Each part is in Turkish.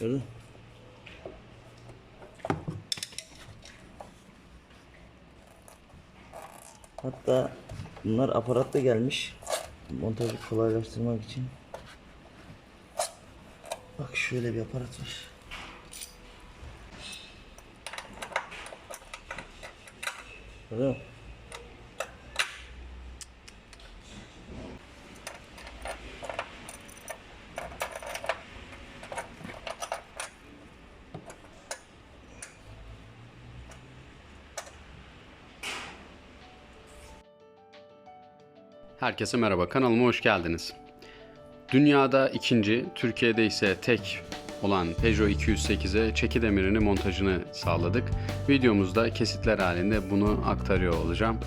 Gördün? Hatta bunlar aparatla gelmiş. Montajı kolaylaştırmak için. Bak şöyle bir aparat var. Gördün mü? Herkese merhaba, kanalıma hoş geldiniz. Dünyada ikinci, Türkiye'de ise tek olan Peugeot 208'e çeki demirini montajını sağladık. Videomuzda kesitler halinde bunu aktarıyor olacağım.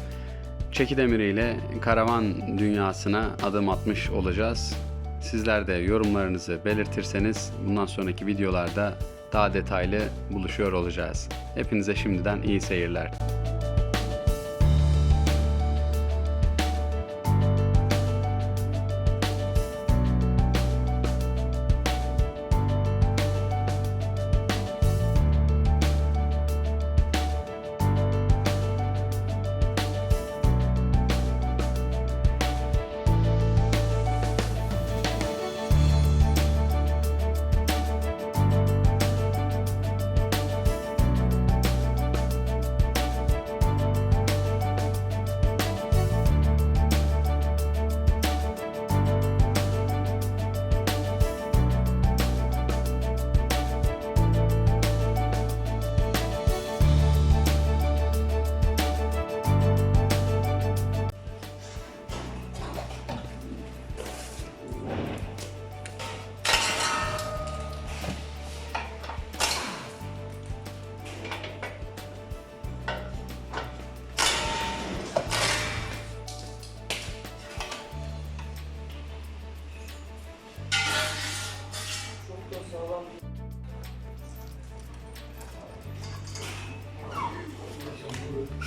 Çeki demiriyle karavan dünyasına adım atmış olacağız. Sizler de yorumlarınızı belirtirseniz bundan sonraki videolarda daha detaylı buluşuyor olacağız. Hepinize şimdiden iyi seyirler.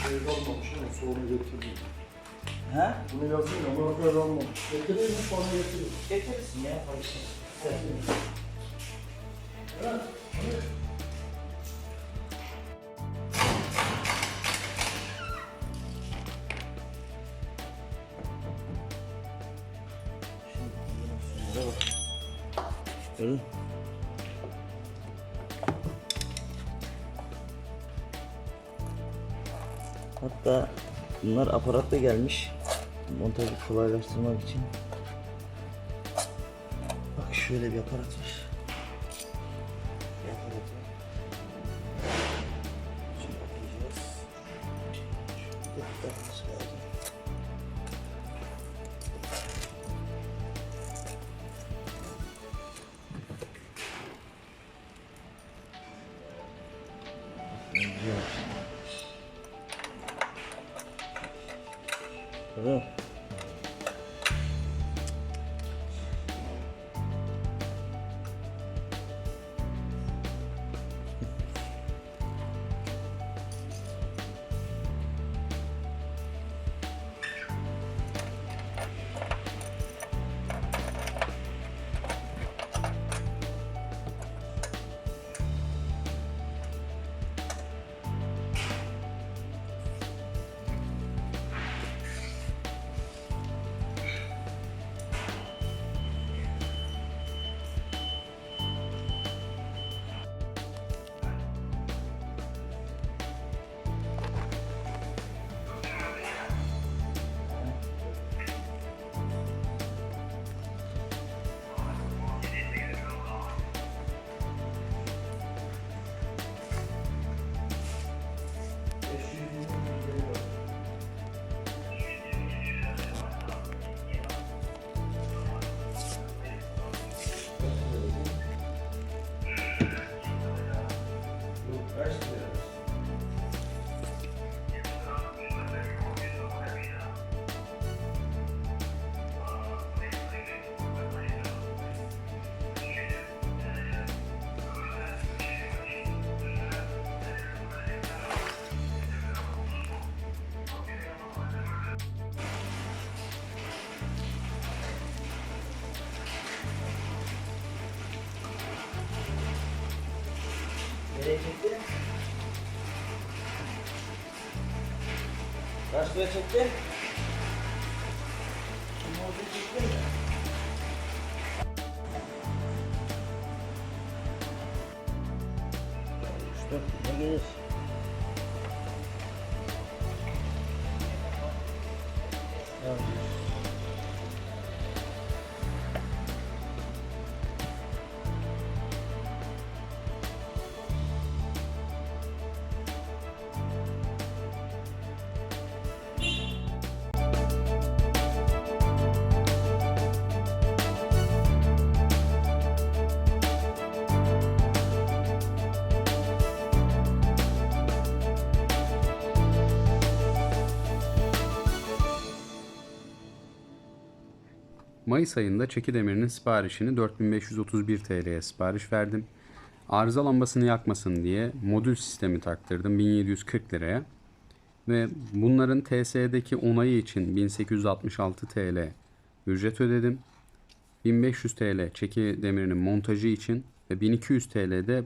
Şey kalmamış ama sonra getirdim. He? Bunu yazayım ama böyle olmamış. Getireyim mi sonra getireyim. Getirirsin ya. Hadi. Şunlara bak. Hatta bunlar aparatla gelmiş. Montajı kolaylaştırmak için. Bak şöyle bir aparat var. Aparat var. Şimdi bakacağız. 诶 çekti? Kaç lira çekti? Şimdi orada çekti mi? Üç dört lira gelir. Mayıs ayında çeki demirinin siparişini 4531 TL'ye sipariş verdim. Arıza lambasını yakmasın diye modül sistemi taktırdım 1740 liraya. Ve bunların TSE'deki onayı için 1866 TL ücret ödedim. 1500 TL çeki demirinin montajı için ve 1200 TL de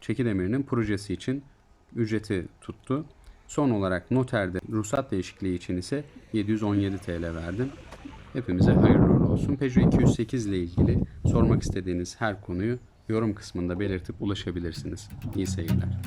çeki demirinin projesi için ücreti tuttu. Son olarak noterde ruhsat değişikliği için ise 717 TL verdim. Hepimize hayırlı olsun. Peugeot 208 ile ilgili sormak istediğiniz her konuyu yorum kısmında belirtip ulaşabilirsiniz. İyi seyirler.